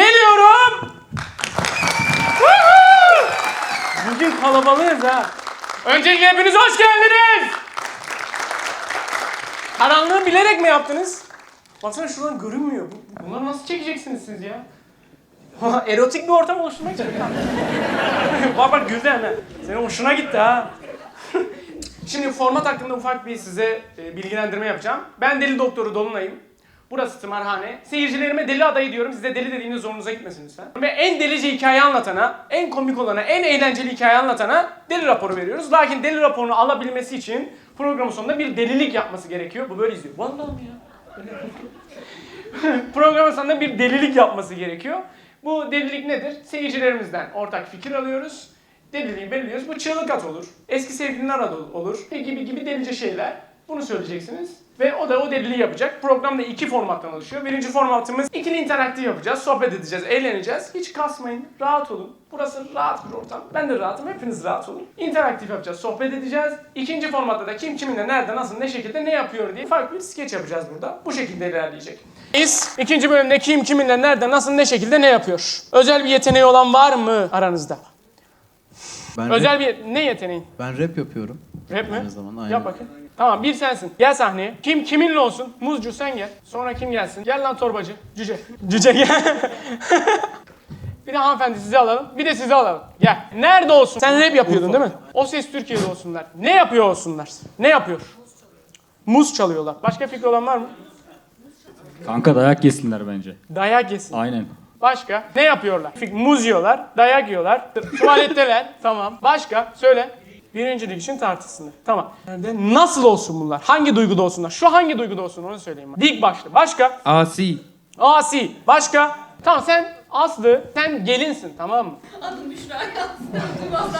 Geliyorum. Bugün kalabalığız ha. Öncelikle hepiniz hoş geldiniz. Karanlığı bilerek mi yaptınız? Baksana şuradan görünmüyor. Bu- Bunları nasıl çekeceksiniz siz ya? Erotik bir ortam oluşturmak için. bak bak güldü hemen. Senin hoşuna gitti ha. Şimdi format hakkında ufak bir size e, bilgilendirme yapacağım. Ben Deli Doktoru Dolunay'ım. Burası tımarhane. Seyircilerime deli adayı diyorum. Size deli dediğiniz zorunuza gitmesin lütfen. Ve en delice hikaye anlatana, en komik olana, en eğlenceli hikaye anlatana deli raporu veriyoruz. Lakin deli raporunu alabilmesi için programın sonunda bir delilik yapması gerekiyor. Bu böyle izliyor. Vallahi mi ya? Programın sonunda bir delilik yapması gerekiyor. Bu delilik nedir? Seyircilerimizden ortak fikir alıyoruz. Deliliği belirliyoruz. Bu çığlık at olur. Eski sevgilinin aradı olur. Gibi gibi delice şeyler. Bunu söyleyeceksiniz. Ve o da o deliliği yapacak. Program da iki formattan oluşuyor. Birinci formatımız ikili interaktif yapacağız. Sohbet edeceğiz, eğleneceğiz. Hiç kasmayın, rahat olun. Burası rahat bir ortam. Ben de rahatım, hepiniz rahat olun. İnteraktif yapacağız, sohbet edeceğiz. İkinci formatta da kim kiminle, nerede, nasıl, ne şekilde, ne yapıyor diye farklı bir skeç yapacağız burada. Bu şekilde ilerleyecek. Biz ikinci bölümde kim kiminle, nerede, nasıl, ne şekilde, ne yapıyor? Özel bir yeteneği olan var mı aranızda? Ben Özel rap, bir ne yeteneğin? ben rap yapıyorum. Rap mi? Aynı zamanda, aynen. Yap bakayım. Tamam bir sensin. Gel sahneye. Kim kiminle olsun? Muzcu sen gel. Sonra kim gelsin? Gel lan torbacı. Cüce. Cüce gel. bir de hanımefendi sizi alalım. Bir de sizi alalım. Gel. Nerede olsun? Sen rap yapıyordun değil mi? O ses Türkiye'de olsunlar. Ne yapıyor olsunlar? Ne yapıyor? Muz çalıyorlar. Başka fikri olan var mı? Kanka dayak yesinler bence. Dayak yesin. Aynen. Başka? Ne yapıyorlar? Fik- Muz yiyorlar, dayak yiyorlar, tuvaletteler. tamam. Başka? Söyle. Birincilik için tartışsınlar. Tamam. Nerede? Nasıl olsun bunlar? Hangi duyguda olsunlar? Şu hangi duyguda olsun onu söyleyeyim. bana. Dik başlı. Başka? Asi. Asi. Başka? Tamam sen Aslı, sen gelinsin tamam mı? Adım Büşra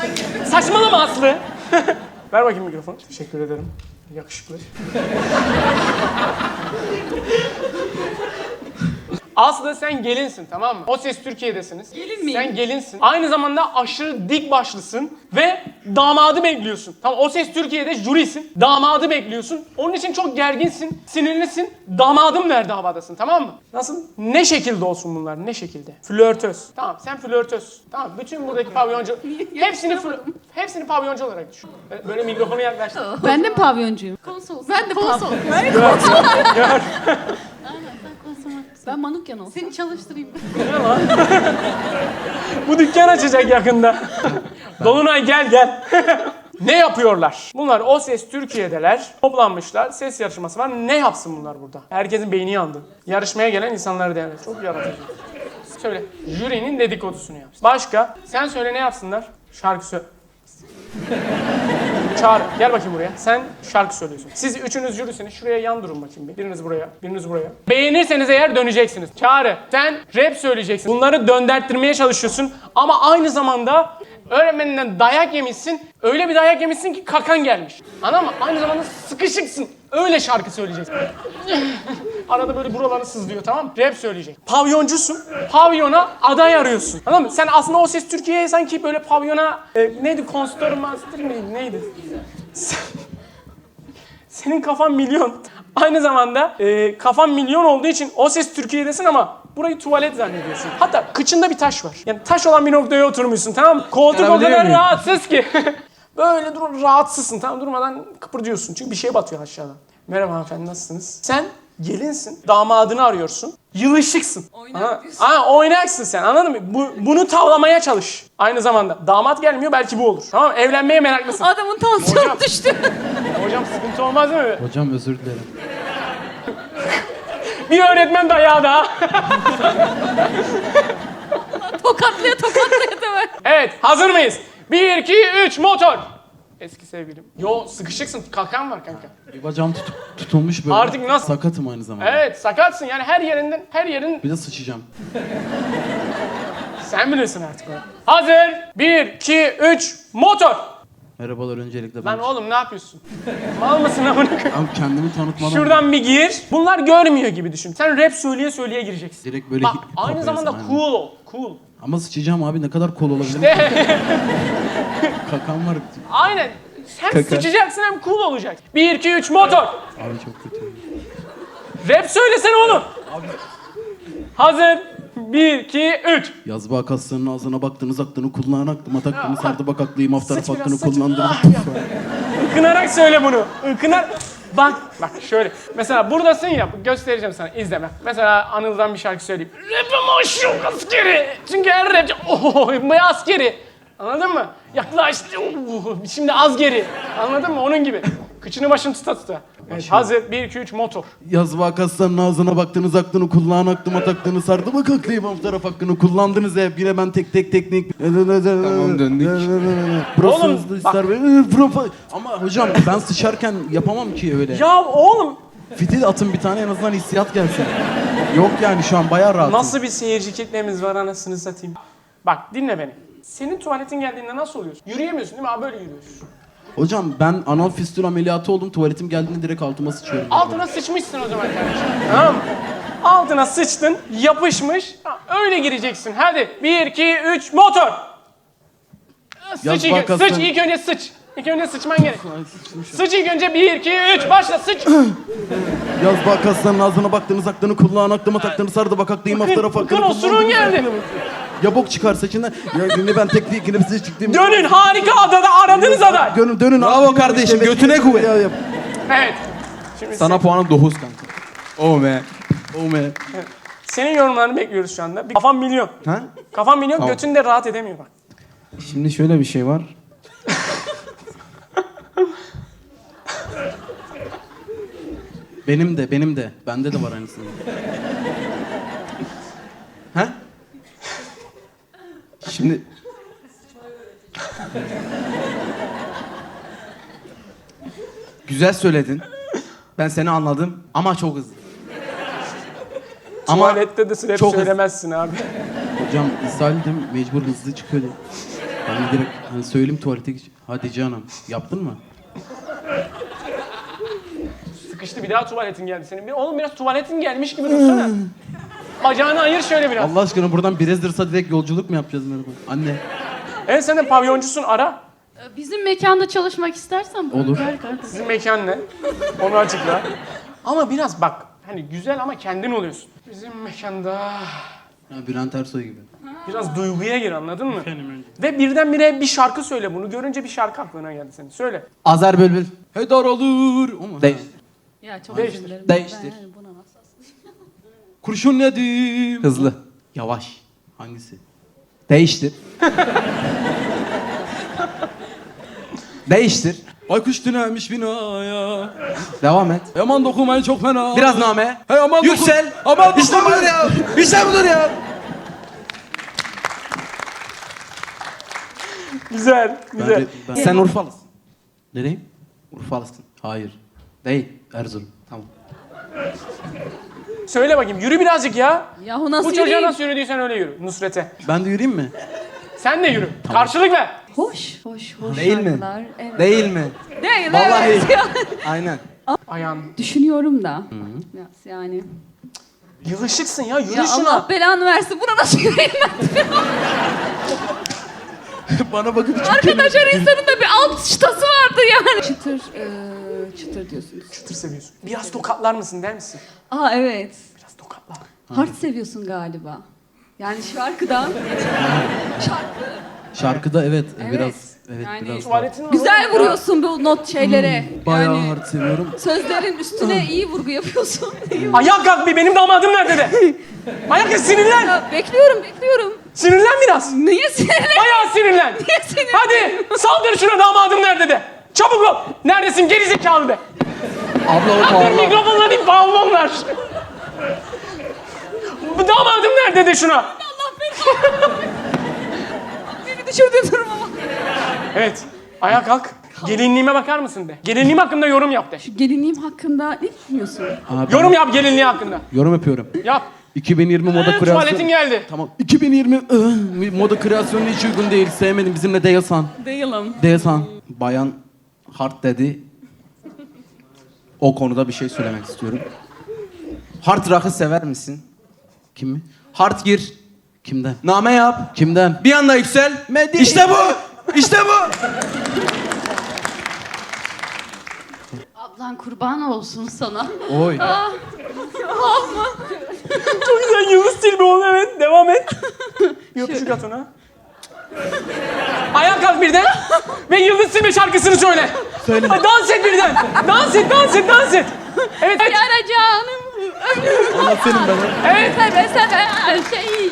gibi. Saçmalama Aslı. Ver bakayım mikrofonu. Teşekkür ederim. Yakışıklı. Aslı sen gelinsin tamam mı? O ses Türkiye'desiniz. Gelin miyim? Sen gelinsin. Aynı zamanda aşırı dik başlısın ve damadı bekliyorsun. Tamam o ses Türkiye'de jürisin. Damadı bekliyorsun. Onun için çok gerginsin, sinirlisin. Damadım nerede havadasın tamam mı? Nasıl? Ne şekilde olsun bunlar? Ne şekilde? Flörtöz. Tamam sen flörtöz. Tamam bütün buradaki pavyoncu hepsini fl- hepsini pavyoncu olarak düşün. Böyle mikrofonu yaklaştır. Ben de pavyoncuğum. Konsol. Ben de konsol. Ben, Gör. Ben manukyan olsam. Seni çalıştırayım. Bu dükkan açacak yakında. Dolunay gel gel. ne yapıyorlar? Bunlar O Ses Türkiye'deler. Toplanmışlar. Ses yarışması var. Ne yapsın bunlar burada? Herkesin beyni yandı. Yarışmaya gelen insanları değerli. Çok yaratıcı. Söyle. Jürinin dedikodusunu yap. Başka? Sen söyle ne yapsınlar? Şarkı söyle. Çağır. Gel bakayım buraya. Sen şarkı söylüyorsun. Siz üçünüz jürisiniz. Şuraya yan durun bakayım bir. Biriniz buraya, biriniz buraya. Beğenirseniz eğer döneceksiniz. Çağrı. Sen rap söyleyeceksin. Bunları döndürtmeye çalışıyorsun. Ama aynı zamanda öğretmeninden dayak yemişsin. Öyle bir dayak yemişsin ki kakan gelmiş. Anladın mı? Aynı zamanda sıkışıksın. Öyle şarkı söyleyeceksin. Arada böyle buraları sızlıyor tamam mı? Rap söyleyecek. Pavyoncusun. Pavyona aday arıyorsun. Anladın mı? Sen aslında o ses Türkiye'ye sanki böyle pavyona e, neydi? Konstörmaster miydi? Neydi? Sen- senin kafan milyon. Aynı zamanda e, kafan milyon olduğu için o ses Türkiye'desin ama burayı tuvalet zannediyorsun. Hatta kıçında bir taş var. Yani taş olan bir noktaya oturmuşsun tamam mı? Koltuk o kadar rahatsız ki. Böyle dur rahatsızsın tamam durmadan kıpırdıyorsun. Çünkü bir şey batıyor aşağıdan. Merhaba hanımefendi nasılsınız? Sen gelinsin, damadını arıyorsun. Yılışıksın. Oynak ha, oynaksın sen anladın mı? Bu, bunu tavlamaya çalış. Aynı zamanda damat gelmiyor belki bu olur. Tamam mı? Evlenmeye meraklısın. Adamın tansiyonu Hocam. düştü. Hocam sıkıntı olmaz değil mi? Hocam özür dilerim. Bir öğretmen dayağı daha. tokatlaya tokatlaya da evet hazır mıyız? 1, 2, 3 motor. Eski sevgilim. Yo sıkışıksın kalkan var kanka. Bir bacağım tutup, tutulmuş böyle. Artık nasıl- Sakatım aynı zamanda. Evet sakatsın yani her yerinden her yerin Bir de sıçacağım. sen bilirsin artık onu. Hazır 1, 2, 3 motor. Merhabalar öncelikle ben. Lan oğlum ne yapıyorsun? Mal mısın amına koyayım? Abi kendimi tanıtmadan Şuradan bir gir. Bunlar görmüyor gibi düşün. Sen rap söyleye söyleye gireceksin. direkt böyle Bak aynı zamanda yazdım, cool ol. Cool. Ama sıçacağım abi ne kadar kol olabilir? Kakam var. Aynen. Hem Kaka. sıçacaksın hem cool olacaksın. 1, 2, 3 motor. Abi çok kötü. Rap söylesene oğlum. Hazır. 1, 2, 3. Yaz bak aslanın ağzına baktınız aklını kulağına aklıma taktınız sardı bak aklıyım af taraf Sıç biraz, hakkını sıç. kullandınız. Ah. Ikınarak söyle bunu. Ikınar. Bak, bak şöyle. Mesela buradasın ya, göstereceğim sana, izle bak. Mesela Anıl'dan bir şarkı söyleyeyim. Rapim aşık askeri. Çünkü her rapçi, oho, bu askeri. Anladın mı? Yaklaştı, şimdi az geri. Anladın mı? Onun gibi. Kıçını başını tuta tuta. Evet, hazır, 1, 2, 3, motor. Yaz bak aslanın ağzına baktınız aklını kulağına aklıma taktınız sardı bak aklıyım af taraf hakkını kullandınız hep yine ben tek tek teknik. Tamam döndük. Oğlum bak. ister Ama hocam ben sıçarken yapamam ki öyle. Ya oğlum, Fitil atın bir tane en azından hissiyat gelsin. Yok yani şu an bayağı rahatım. nasıl bir seyirci kitlemiz var anasını satayım. Bak dinle beni. Senin tuvaletin geldiğinde nasıl oluyorsun? Yürüyemiyorsun değil mi? Abi böyle yürüyorsun. Hocam ben anal fistül ameliyatı oldum tuvaletim geldiğinde direkt altıma sıçıyorum. Altına sıçmışsın o zaman kardeşim. Tamam mı? Altına sıçtın, yapışmış. Ha, Öyle gireceksin. Hadi. Bir, iki, üç, motor. Sıç, Yaz ilk, bakasın. sıç ilk önce sıç. İlk önce sıçman gerek. Sıç ilk önce bir, iki, üç. Başla sıç. Yaz bak aslanın ağzına baktınız aklını kulağına aklıma taktınız sardı bak aklıyım af taraf Bakın osurun geldi. Ya bok çıkar saçından. Ya şimdi ben tek değil size çıktım. Dönün harika adada aradığınız aday. Dönün dönün. Bravo kardeşim, İşte götüne kuvvet. Ya, ya. Evet. Şimdi Sana puanım 9 kanka. Oh man. Oh man. senin yorumlarını bekliyoruz şu anda. Bir kafam milyon. Ha? Kafam milyon, Tamam. götün de rahat edemiyor bak. Şimdi şöyle bir şey var. Benim de benim de. Bende de var aynısını. Ha? Şimdi Güzel söyledin. Ben seni anladım ama çok hızlı. Ama Tuvalette de rap çok hızlı. söylemezsin abi. Hocam ishaldim mecbur hızlı çıkıyordu. Hani direkt hani söyleyeyim tuvalete geç. Hadi canım. Yaptın mı? Sıkıştı bir daha tuvaletin geldi senin. Bir, oğlum biraz tuvaletin gelmiş gibi dursana. Bacağını ayır şöyle biraz. Allah aşkına buradan Brezdırsa direkt yolculuk mu yapacağız merhaba? Anne. Evet sen de pavyoncusun ara. Ee, Bizim mekanda çalışmak istersen buyur, Olur. gel kardeşim. Sizin mekan ne? Onu açıkla. Ama biraz bak hani güzel ama kendin oluyorsun. Bizim mekanda Ha, Bülent Ersoy gibi. biraz duyguya gir anladın mı? Ve birdenbire bir şarkı söyle bunu. Görünce bir şarkı aklına geldi senin. Söyle. Azer Bülbül. Hedar olur. O mu? Değiştir. Ya çok Değiştir. özür dilerim. Değiştir. Ben nasıl Kurşun yedim. Hızlı. Yavaş. Hangisi? Değiştir. Değiştir. Baykuş tünemiş binaya. Devam et. Aman dokunmayın çok fena. Biraz name. Hey aman dokun- Yüksel. Aman İşte budur ya. İşte budur ya. Güzel, güzel. Ben, ben... Sen Urfalısın. Nereyim? Urfalısın. Hayır. Değil. Erzurum. Tamam. Söyle bakayım yürü birazcık ya. Yahu nasıl Bu çocuğa yürüyeyim? nasıl yürüdüysen öyle yürü Nusret'e. Ben de yürüyeyim mi? Sen de yürü. Karşılık ver. Hoş, hoş, hoş Değil mi? şarkılar. Evet. Değil mi? Değil, Vallahi. evet. Aynen. Ayağın. Düşünüyorum da. Biraz yani. Yılışıksın ya yürü Ya şuna. Allah belanı versin. Buna nasıl yürüyeyim ben? Bana bakın Arkadaşlar insanın da bir alt çıtası vardı yani. Çıtır, eee, çıtır diyorsunuz. Çıtır seviyorsun. Biraz tokatlar mısın der misin? Aa evet. Biraz tokatla. Hard seviyorsun galiba. Yani şarkıdan. Şarkı. Şarkıda evet, Evet. biraz evet Yani- biraz. Tuvaletin var Güzel oğlum vuruyorsun bu not şeylere. Bayağı yani hard seviyorum. sözlerin üstüne iyi vurgu yapıyorsun. Ayağa kalk bir benim damadım nerede de. Ayağa kalk sinirlen. Ya, bekliyorum, bekliyorum. Sinirlen biraz. Niye sinirlen? Bayağı sinirlen. Niye sinirlen? Hadi saldır şuna damadım nerede de. Çabuk ol. Neredesin gerizekalı de. Abla o Dur puanla. mikrofonla değil balonlar. Bu damadım nerede de şuna. Beni düşürdüğün durum ama. Evet. Ayağa kalk. Gelinliğime bakar mısın de. Gelinliğim hakkında yorum yap de. Gelinliğim hakkında ne düşünüyorsun? Abi, Yorum yap gelinliği hakkında. Yorum yapıyorum. Yap. 2020 moda Ee, kreasyon. tuvaletin geldi. Tamam. 2020 ıh, moda kreasyonu hiç uygun değil. Sevmedim. Bizimle Deyasan. Değilim. Deyasan. Bayan hard dedi. O konuda bir şey söylemek istiyorum. Hard rock'ı sever misin? Kim mi? Hard gir. Kimden? Name yap. Kimden? Bir anda yüksel. Medya. İşte bu. İşte bu. Ablan kurban olsun sana. Oy. Ah, Çok güzel Yıldız Tilbe ol evet devam et. Bir öpücük at ona. Ayağa kalk birden ve Yıldız Tilbe şarkısını söyle. Söyle. Hadi dans et birden. Dans et, dans et, dans et. Evet, evet. Yara canım. Allah senin ben. evet. Seve seve her şey.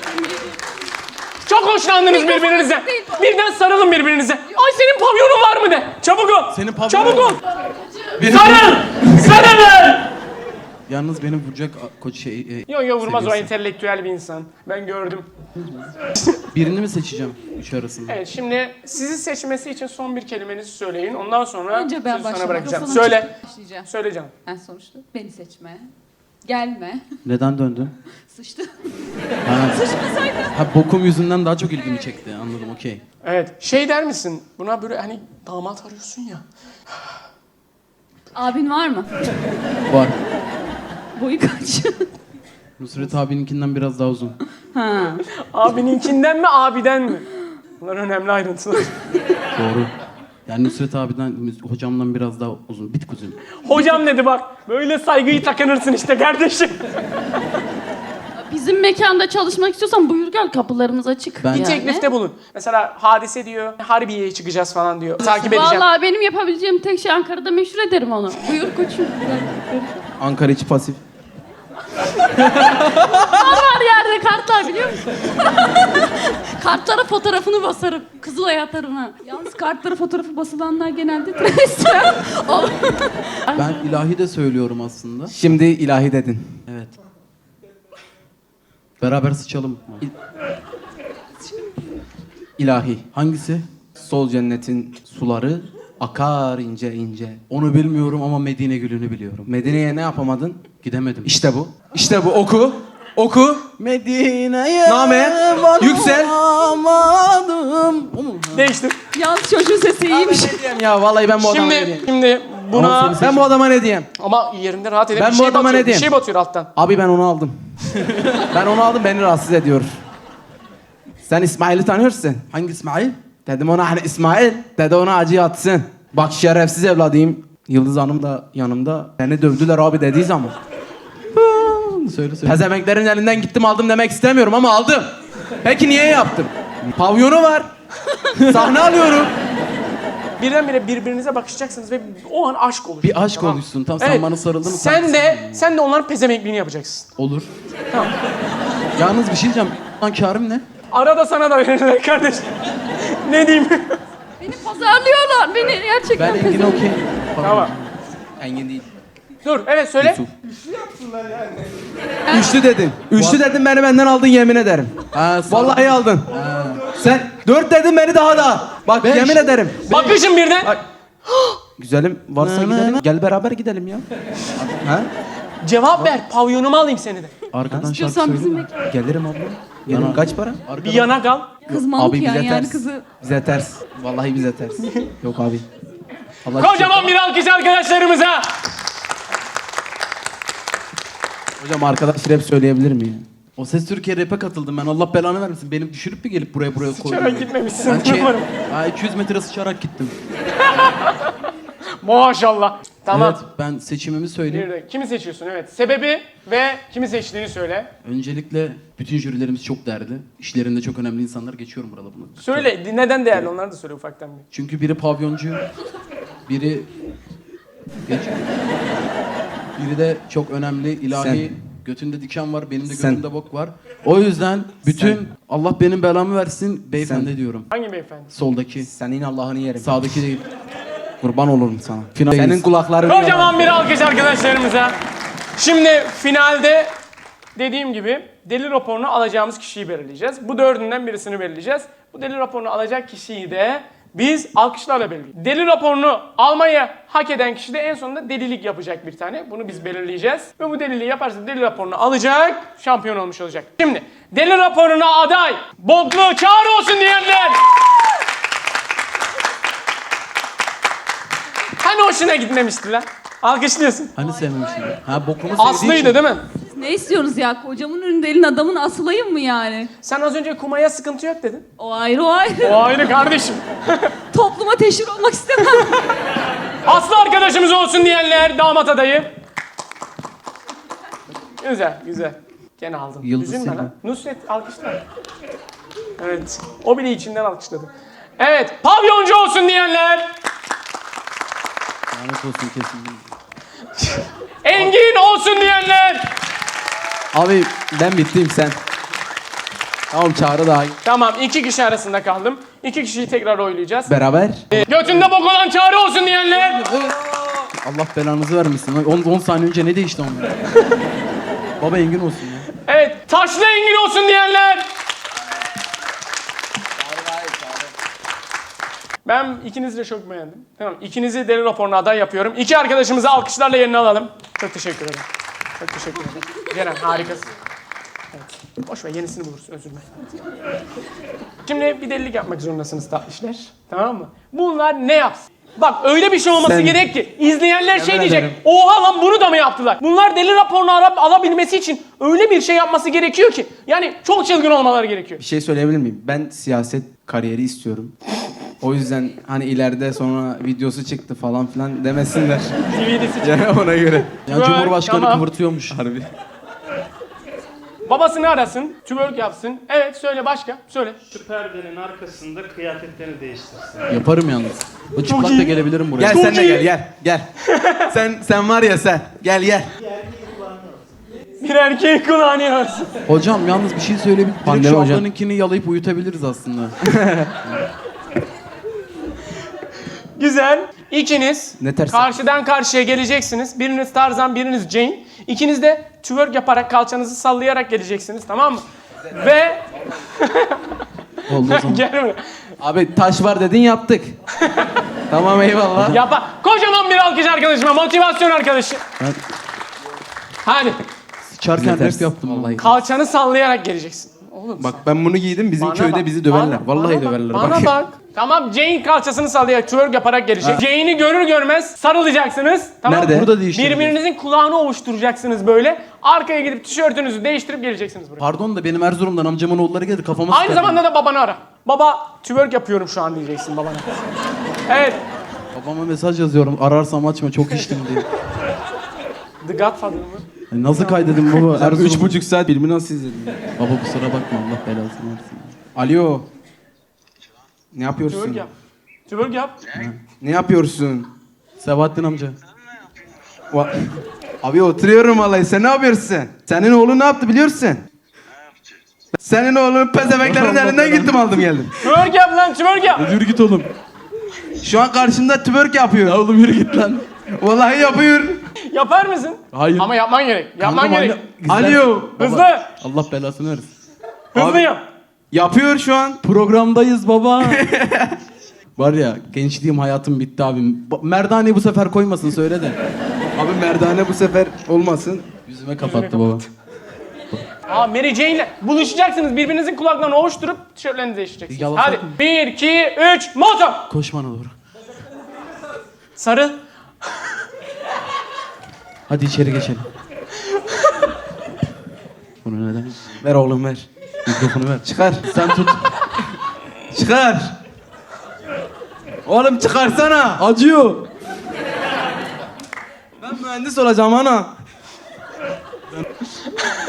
Çok hoşlandınız birbirinize. Birden sarılın birbirinize. Ay senin pavyonun var mı de. Çabuk ol. Senin pavyonun Çabuk ol. Benim- Sarıl. Sarılın. Yalnız benim vuracak koç şey... e, Yok yok vurmaz o seviyesi. entelektüel bir insan. Ben gördüm. Birini mi seçeceğim üç arasında? Evet şimdi sizi seçmesi için son bir kelimenizi söyleyin. Ondan sonra Önce ben sözü sana bırakacağım. Söyle. açıp Başlayacağım. Söyle canım. En sonuçta beni seçme. Gelme. Neden döndün? Sıçtı. Ha, Sıçmasaydı. ha bokum yüzünden daha çok ilgimi çekti. Anladım okey. Evet. Şey der misin? Buna böyle hani damat arıyorsun ya. Abin var mı? Var. Boyu kaç? Nusret abininkinden biraz daha uzun. ha. Abininkinden mi abiden mi? Bunlar önemli ayrıntılar. Doğru. Yani Nusret abiden, hocamdan biraz daha uzun. Bit kuzum. Hocam dedi bak. Böyle saygıyı takınırsın işte kardeşim. Bizim mekanda çalışmak istiyorsan buyur gel kapılarımız açık. Ben- Bir yani. teklifte bulun. Mesela hadise diyor. Harbiye'ye çıkacağız falan diyor. Takip edeceğim. Vallahi benim yapabileceğim tek şey Ankara'da meşhur ederim onu. Buyur koçum. Ankara içi pasif. Var yerde kartlar biliyor musun? Kartlara fotoğrafını basarım. Kızılay'a atarım ha. Yalnız kartlara fotoğrafı basılanlar genelde transfer. Ben ilahi de söylüyorum aslında. Şimdi ilahi dedin. Evet. Beraber sıçalım. mı? İlahi. Hangisi? Sol cennetin suları akar ince ince. Onu bilmiyorum ama Medine gülünü biliyorum. Medine'ye ne yapamadın? Gidemedim. İşte bu. İşte bu. Oku. Oku. Medine'ye Name, yüksel. varamadım. O mu? Değiştir. Yalnız çocuğun sesi iyiymiş. Ne diyeyim ya vallahi ben bu adama ne Şimdi, diyeyim? şimdi buna... Ama Ben bu adama ne diyeyim? Ama yerinde rahat edin. Ben bir bu şey adama batıyor, ne diyeyim? Bir şey batıyor alttan. Abi ben onu aldım. ben onu aldım beni rahatsız ediyor. Sen İsmail'i tanıyorsun. Hangi İsmail? Dedim ona hani İsmail. Dedi ona acı yatsın. Bak şerefsiz evladıyım. Yıldız Hanım da yanımda. Beni dövdüler abi dediği zaman. Söyle söyle. Pezemeklerin elinden gittim aldım demek istemiyorum ama aldım. Peki niye yaptım? Pavyonu var. Sahne alıyorum. Birdenbire birbirinize bakışacaksınız ve o an aşk olur. Bir aşk oluşsun. Tamam sen bana sarıldın mı? Sen de sen de onların pezemekliğini yapacaksın. Olur. Yalnız bir şey diyeceğim. Lan karım ne? Arada sana da verirler kardeş. ne diyeyim? Beni pazarlıyorlar. Beni gerçekten Ben Engin'e okey. tamam. Engin değil. Dur evet söyle. Yusuf. Üçlü dedin. Üçlü dedin beni benden aldın yemin ederim. Ha, sağ- Vallahi aldın. Sen dört dedin beni daha da. Bak Beş. yemin ederim. Bakışın birden. Ay. Güzelim varsa gidelim. Gel beraber gidelim ya. ha? Cevap ver. Pavyonuma alayım seni de. Arkadan şarkı İstiyorsan bizim söyleyeyim mi? mekan. Gelirim abla. Gelirim kaç para? Bir yana kal. Kızmalık Abi ya bize yani ters. kızı. Bize ters. Vallahi bize ters. Yok abi. Allah Kocaman bir alkış arkadaşlarımıza. Hocam arkadaş rap söyleyebilir miyim? O Ses Türkiye rap'e katıldım ben. Allah belanı vermesin. Benim düşürüp bir gelip buraya buraya koydun. Sıçarak gitmemişsin. Ben şey, umarım. ha, 200 metre sıçarak gittim. Maşallah. Tamam. Evet ben seçimimi söyleyeyim. Bir de kimi seçiyorsun? Evet. Sebebi ve kimi seçtiğini söyle. Öncelikle bütün jürilerimiz çok değerli. İşlerinde çok önemli insanlar. Geçiyorum burada bunu. Söyle neden değerli onları da söyle ufaktan bir. Çünkü biri pavyoncu, biri Geç. biri de çok önemli ilahi Sen. götünde diken var, benim de Sen. götümde bok var. O yüzden bütün Sen. Allah benim belamı versin beyefendi Sen. diyorum. Hangi beyefendi? Soldaki, Senin Allah'ını yerim. sağdaki değil. Kurban olurum sana. Final- Senin kulakların Kocaman bir alkış arkadaşlarımıza. Şimdi finalde dediğim gibi deli raporunu alacağımız kişiyi belirleyeceğiz. Bu dördünden birisini belirleyeceğiz. Bu deli raporunu alacak kişiyi de biz alkışlarla belirleyeceğiz. Deli raporunu almayı hak eden kişi de en sonunda delilik yapacak bir tane. Bunu biz belirleyeceğiz. Ve bu deliliği yaparsa deli raporunu alacak, şampiyon olmuş olacak. Şimdi deli raporuna aday, boklu çağrı olsun diyenler. Hani hoşuna gitmemişti lan? Alkışlıyorsun. Hani sevmemişsin? Ha bokumu sevdiği Aslıydı için. değil mi? Ne istiyorsunuz ya? Kocamın önünde elin adamın asılayım mı yani? Sen az önce kumaya sıkıntı yok dedin. O ayrı o ayrı. O ayrı kardeşim. Topluma teşhir olmak istemem. Aslı arkadaşımız olsun diyenler damat adayı. Güzel, güzel. Gene aldın. Yıldız Üzülme lan. Nusret alkışlar. Evet. O bile içinden alkışladı. Evet. Pavyoncu olsun diyenler. Lanet olsun kesin. Engin olsun diyenler. Abi ben bittiyim sen. Tamam çağrı daha. Tamam iki kişi arasında kaldım. İki kişiyi tekrar oylayacağız. Beraber. Ee, Götünde bok olan çağrı olsun diyenler. Allah belanızı vermesin. 10, 10 saniye önce ne değişti onlar? Baba Engin olsun ya. Evet. Taşlı Engin olsun diyenler. Ben ikinizi de çok beğendim. Tamam. İkinizi deli raporuna aday yapıyorum. İki arkadaşımızı alkışlarla yerine alalım. Çok teşekkür ederim. Çok teşekkür ederim. Ceren harikasın. Evet. Boş ver yenisini bulursun özür dilerim. Şimdi bir delilik yapmak zorundasınız tatlışlar. Tamam mı? Bunlar ne yapsın? Bak öyle bir şey olması Sen- gerek ki izleyenler şey Yemin diyecek. ederim. Oha lan bunu da mı yaptılar? Bunlar deli raporunu ara- alabilmesi için öyle bir şey yapması gerekiyor ki. Yani çok çılgın olmaları gerekiyor. Bir şey söyleyebilir miyim? Ben siyaset kariyeri istiyorum. O yüzden hani ileride sonra videosu çıktı falan filan demesinler. TV'desi yani ona göre. Ya Cumhurbaşkanı tamam. kıvırtıyormuş. Harbi. Babasını arasın, twerk yapsın. Evet söyle başka, söyle. Şu perdenin arkasında kıyafetlerini değiştirsin. Yaparım yalnız. O çıplak da gelebilirim buraya. Gel sen de gel gel gel. sen sen var ya sen. Gel gel. Bir erkeğin kulağını olsun. Hocam yalnız bir şey söyleyebilir Direkt Pandemi şu hocam. ablanınkini yalayıp uyutabiliriz aslında. Güzel. İkiniz Ne ters- karşıdan karşıya geleceksiniz. Biriniz Tarzan, biriniz Jane. İkiniz de twerk yaparak kalçanızı sallayarak geleceksiniz tamam mı? Ve Oldu o zaman. gel buraya. Abi taş var dedin yaptık. tamam eyvallah. Yapa. Kocaman bir alkış arkadaşıma. Motivasyon arkadaşı. Hadi. sıçarken rap Yetersiz. yaptım. Vallahi. Kalçanı sallayarak geleceksin. Oğlum Bak ben bunu giydim bizim Bana köyde bak, bizi döverler. bana- Vallahi bana bak, döverler. Bana bak. bak. Tamam Jane kalçasını sallayarak twerk yaparak gelecek. Jane'i görür görmez sarılacaksınız. Tamam mı? Nerede? Burada değiştireceğiz. Birbirinizin kulağını ovuşturacaksınız böyle. Arkaya gidip tişörtünüzü değiştirip geleceksiniz buraya. Pardon da benim Erzurum'dan amcamın oğulları geldi kafama Aynı sıkardı. zamanda da babanı ara. Baba twerk yapıyorum şu an diyeceksin babana. Evet. Babama mesaj yazıyorum ararsam açma çok içtim diye. The Godfather mı? Yani nasıl kaydedim baba? Erzurum. Üç buçuk saat filmi nasıl izledin? Baba kusura bakma Allah belasını versin. Alo. Ne Twerk yapıyorsun? yap. Twerk yap. Ne yapıyorsun? Sebahattin amca. Va- Abi oturuyorum vallahi. Sen ne yapıyorsun? Senin oğlun ne yaptı biliyorsun? Senin oğlun pezemeklerin elinden gittim aldım geldim. Twerk yap lan twerk yap. Yürü git oğlum. Şu an karşımda twerk yapıyor. oğlum yürü git lan. Vallahi yapıyor. Yapar mısın? Hayır. Ama yapman gerek. Yapman Kanka gerek. manyak- Alo. Hızlı. Allah belasını versin. Hızlı Abi- yap. Yapıyor şu an. Programdayız baba. Var ya gençliğim hayatım bitti abim. Ba- Merdane bu sefer koymasın söyle de. Abi merdane bu sefer olmasın. Yüzüme kapattı baba. Aa Mary Jane'le buluşacaksınız. Birbirinizin kulaklarını ovuşturup tişörtlerinizi değiştireceksiniz. Yalasak Hadi. mı? Bir, iki, üç, moto. Koş bana doğru. Hadi içeri geçelim. Bunu neden? Ver oğlum ver. Mikrofonu ver. Çıkar. Sen tut. Çıkar. Oğlum çıkarsana. Acıyor. Ben mühendis olacağım ana.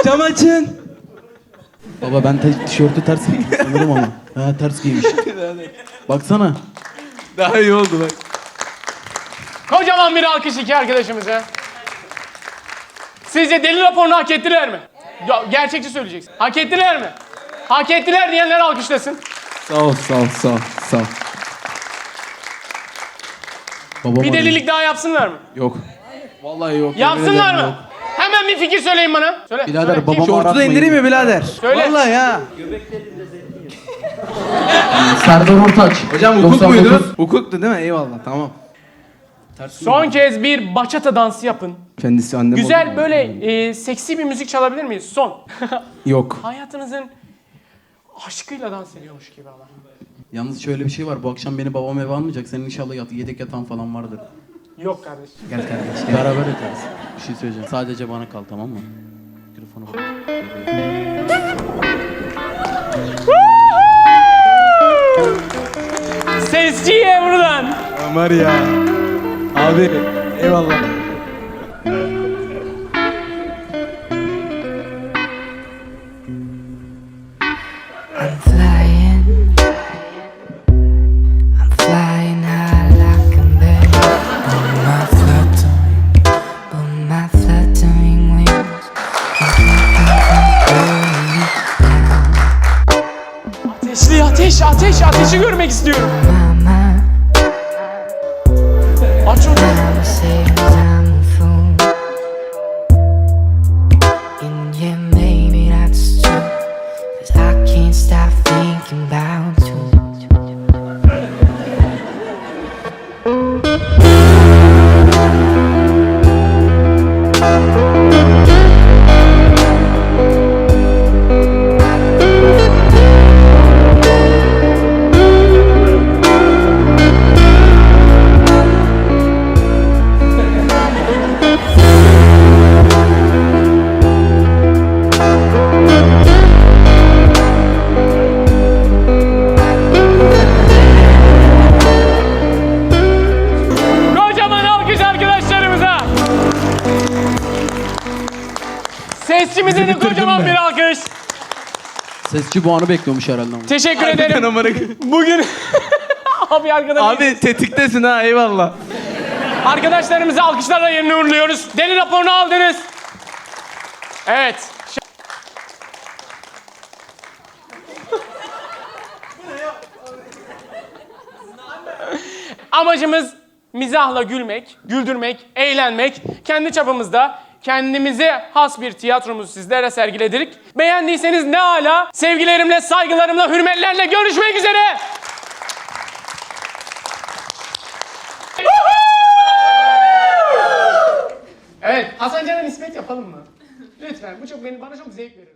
Cam açın. Baba ben te- tişörtü ters giydim sanırım ama. Ha ters giymiş. Baksana. Daha iyi oldu bak. Kocaman bir alkış iki arkadaşımıza. Sizce deli raporunu hak ettiler mi? Ya, gerçekçi söyleyeceksin. Hak ettiler mi? Hak ettiler diyenler alkışlasın. Sağ ol, sağ ol, sağ ol, sağ ol. Babam Bir arıyor. delilik daha yapsınlar mı? Yok. Vallahi yok. Yapsınlar mı? Hemen bir fikir söyleyin bana. Söyle. Birader, söyle. babam- Kim? Şortu da indireyim mi birader? Söyle. Vallahi ya. Serdar Ortaç. Hocam hukuk 99. muydu? Hukuktu değil mi? Eyvallah, tamam. Son kez bir bachata dansı yapın. Kendisi annem Güzel oldu. böyle e, seksi bir müzik çalabilir miyiz? Son. Yok. Hayatınızın aşkıyla dans ediyormuş gibi ama. Yalnız şöyle bir şey var. Bu akşam beni babam eve almayacak. Senin inşallah yat yedek yatan falan vardır. Yok kardeş. Gel kardeş, gel. Beraber yatarız. Bir şey söyleyeceğim. Sadece bana kal tamam mı? Mikrofonu bırak. Sesçiye buradan. Ömer ya. Abi, eyvallah. Yeah. Sesçi bu anı bekliyormuş herhalde ama. Teşekkür ederim. Bugün abi arkadaş Abi tetiktesin ha eyvallah. arkadaşlarımızı alkışlarla yerine uğurluyoruz. Deli raporunu aldınız. Evet. Amacımız mizahla gülmek, güldürmek, eğlenmek. Kendi çapımızda kendimize has bir tiyatromuzu sizlere sergiledik. Beğendiyseniz ne ala. Sevgilerimle, saygılarımla, hürmetlerle görüşmek üzere. Evet, Hasan Can'a nispet yapalım mı? Lütfen, bu çok beni bana çok zevk verir.